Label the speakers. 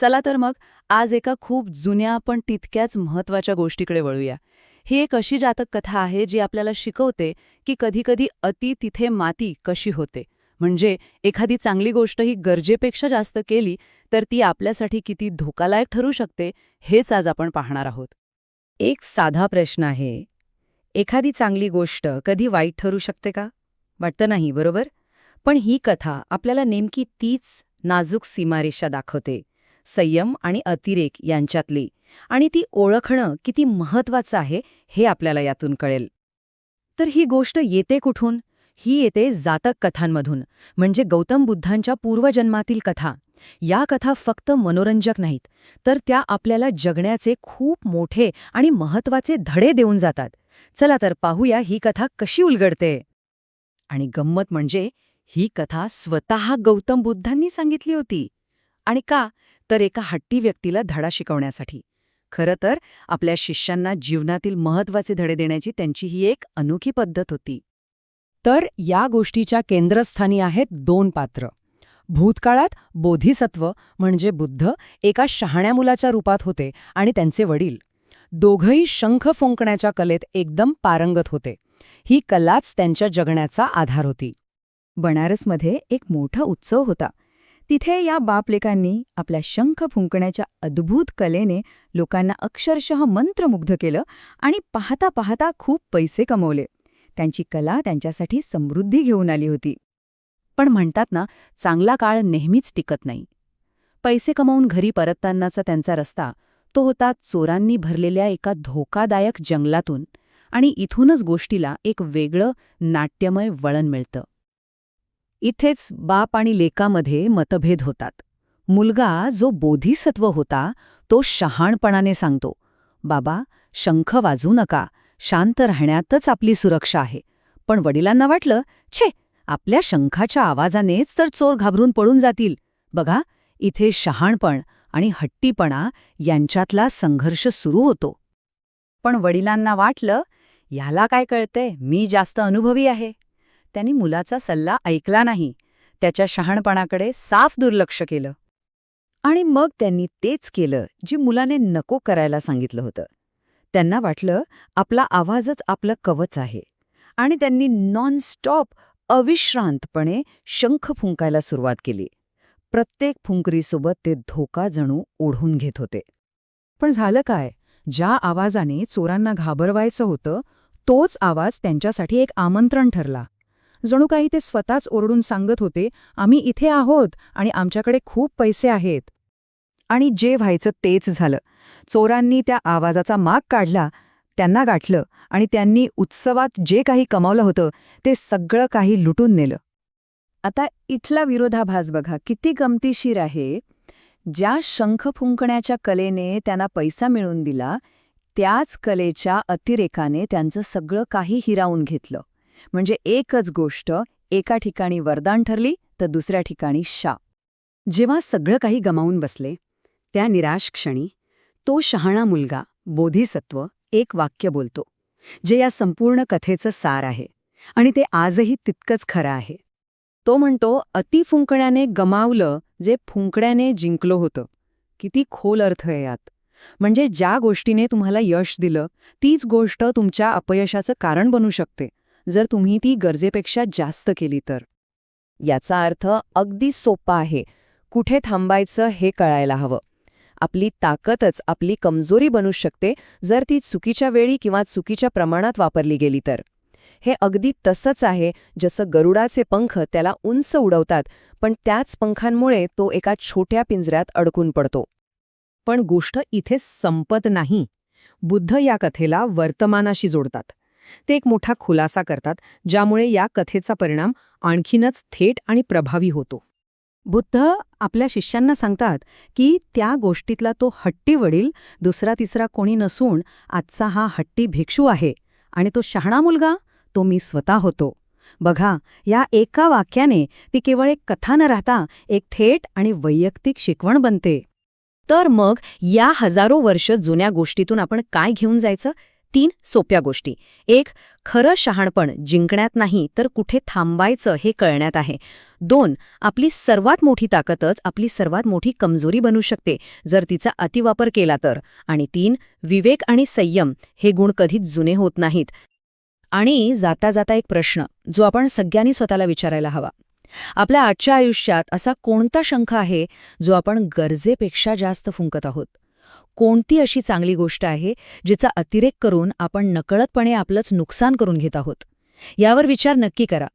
Speaker 1: चला तर मग आज एका खूप जुन्या पण तितक्याच महत्त्वाच्या गोष्टीकडे वळूया. ही एक अशी जातक कथा आहे जी आपल्याला शिकवते की कधीकधी अति तिथे माती कशी होते. म्हणजे एखादी चांगली गोष्ट ही गरजेपेक्षा जास्त केली तर ती आपल्यासाठी किती धोकादायक ठरू शकते हेच आज आपण पाहणार आहोत.
Speaker 2: एक साधा प्रश्न आहे. एखादी चांगली गोष्ट कधी वाईट ठरू शकते का? वाटतं नाही बरोबर? पण ही कथा आपल्याला नेमकी तीच नाजूक सीमारेषा दाखवते. संयम आणि अतिरेक यांच्यातली. आणि ती ओळखणं किती महत्वाचं आहे हे आपल्याला यातून कळेल. तर ही गोष्ट येते कुठून? ही येते जातक कथांमधून. म्हणजे गौतम बुद्धांच्या पूर्वजन्मातील कथा. या कथा फक्त मनोरंजक नाहीत तर त्या आपल्याला जगण्याचे खूप मोठे आणि महत्त्वाचे धडे देऊन जातात. चला तर पाहूया ही कथा कशी उलगडते. आणि गंमत म्हणजे ही कथा स्वतः गौतम बुद्धांनी सांगितली होती. आणि का? तर एका हट्टी व्यक्तीला धडा शिकवण्यासाठी. खरं तर आपल्या शिष्यांना जीवनातील महत्त्वाचे धडे देण्याची त्यांची ही एक अनोखी पद्धत होती. तर या गोष्टीच्या केंद्रस्थानी आहेत दोन पात्र. भूतकाळात बोधिसत्व म्हणजे बुद्ध एका शहाण्या मुलाच्या रूपात होते आणि त्यांचे वडील. दोघंही शंख फुंकण्याच्या कलेत एकदम पारंगत होते. ही कलाच त्यांच्या जगण्याचा आधार होती. बनारसमध्ये एक मोठा उत्सव होता. तिथे या बापलेकांनी आपल्या शंख फुंकण्याच्या अद्भुत कलेने लोकांना अक्षरशः मंत्रमुग्ध केलं आणि पाहता पाहता खूप पैसे कमवले. त्यांची कला त्यांच्यासाठी समृद्धी घेऊन आली होती.
Speaker 1: पण म्हणतात ना चांगला काळ नेहमीच टिकत नाही. पैसे कमावून घरी परततानाचा त्यांचा रस्ता तो होता चोरांनी भरलेल्या एका धोकादायक जंगलातून आणि इथूनच गोष्टीला एक वेगळं नाट्यमय वळण मिळतं. इथेच बाप आणि लेकामध्ये मतभेद होतात. मुलगा जो बोधिसत्व होता तो शहाणपणाने सांगतो बाबा शंख वाजू नका शांत राहण्यातच आपली सुरक्षा आहे. पण वडिलांना वाटलं छे आपल्या शंखाच्या आवाजानेच तर चोर घाबरून पळून जातील. बघा इथे शहाणपण आणि हट्टीपणा यांच्यातला संघर्ष सुरू होतो. पण वडिलांना वाटलं याला काय कळतंय मी जास्त अनुभवी आहे. त्यांनी मुलाचा सल्ला ऐकला नाही. त्याच्या शहाणपणाकडे साफ दुर्लक्ष केलं. आणि मग त्यांनी तेच केलं जे मुलाने नको करायला सांगितलं होतं. त्यांना वाटलं आपला आवाजच आपलं कवच आहे. आणि त्यांनी नॉनस्टॉप अविश्रांतपणे शंख फुंकायला सुरुवात केली. प्रत्येक फुंकरीसोबत ते धोका जणू ओढून घेत होते. पण झालं काय? ज्या आवाजाने चोरांना घाबरवायचं होतं तोच आवाज त्यांच्यासाठी एक आमंत्रण ठरला. जणू काही ते स्वतःच ओरडून सांगत होते आम्ही इथे आहोत आणि आमच्याकडे खूप पैसे आहेत. आणि जे व्हायचं तेच झालं. चोरांनी त्या आवाजाचा माग काढला त्यांना गाठलं आणि त्यांनी उत्सवात जे काही कमावलं होतं ते सगळं काही लुटून नेलं. आता इथला विरोधाभास बघा किती गमतीशीर आहे. ज्या शंख फुंकण्याच्या कलेने त्यांना पैसा मिळवून दिला त्याच कलेच्या अतिरेकाने त्यांचं सगळं काही हिरावून घेतलं. म्हणजे एकच गोष्ट एका ठिकाणी वरदान ठरली तर दुसऱ्या ठिकाणी शा. जेव्हा सगळं काही गमावून बसले त्या निराश क्षणी तो शहाणा मुलगा बोधिसत्व एक वाक्य बोलतो जे या संपूर्ण कथेचं सार आहे आणि ते आजही तितकंच खरं आहे. तो म्हणतो अतिफुंकण्याने गमावलं जे फुंकण्याने जिंकलो होतं. किती खोल अर्थ आहे यात. म्हणजे ज्या गोष्टीने तुम्हाला यश दिलं तीच गोष्ट तुमच्या अपयशाचं कारण बनू शकते. जर तुम्ही ती गरजेपेक्षा जास्त केली तर. याचा अर्थ अगदी सोपा आहे. कुठे थांबायचं हे कळायला हवं. आपली ताकदच आपली कमजोरी बनू शकते जर ती चुकीच्या वेळी किंवा चुकीच्या प्रमाणात वापरली गेली तर. हे अगदी तसंच आहे जसं गरुडाचे पंख त्याला उंच उडवतात पण त्याच पंखांमुळे तो एका छोट्या पिंजऱ्यात अडकून पडतो. पण गोष्ट इथे संपत नाही. बुद्ध या कथेला वर्तमानाशी जोडतात. ते एक मोठा खुलासा करतात ज्यामुळे या कथेचा परिणाम आणखीनच थेट आणि प्रभावी होतो. बुद्ध आपल्या शिष्यांना सांगतात की त्या गोष्टीतला तो हट्टी वडील दुसरा तिसरा कोणी नसून आजचा हा हट्टी भिक्षू आहे आणि तो शहाणा मुलगा तो मी स्वतः होतो. बघा या एका वाक्याने ती केवळ एक कथा न राहता एक थेट आणि वैयक्तिक शिकवण बनते. तर मग या हजारो वर्ष जुन्या गोष्टीतून आपण काय घेऊन जायचं? तीन सोप्या गोष्टी. एक खरं शहाणपण जिंकण्यात नाही तर कुठे थांबायचं हे कळण्यात आहे. दोन आपली सर्वात मोठी ताकदच आपली सर्वात मोठी कमजोरी बनू शकते जर तिचा अतिवापर केला तर. आणि तीन विवेक आणि संयम हे गुण कधीच जुने होत नाहीत. आणि जाता जाता एक प्रश्न जो आपण सगळ्यांनी स्वतःला विचारायला हवा. आपल्या आजच्या आयुष्यात असा कोणता शंख आहे जो आपण गरजेपेक्षा जास्त फुंकत आहोत? कोणती अशी चांगली गोष्ट आहे जिचा अतिरेक करून आपण नकळतपणे आपलंच नुकसान करून घेत आहोत? यावर विचार नक्की करा.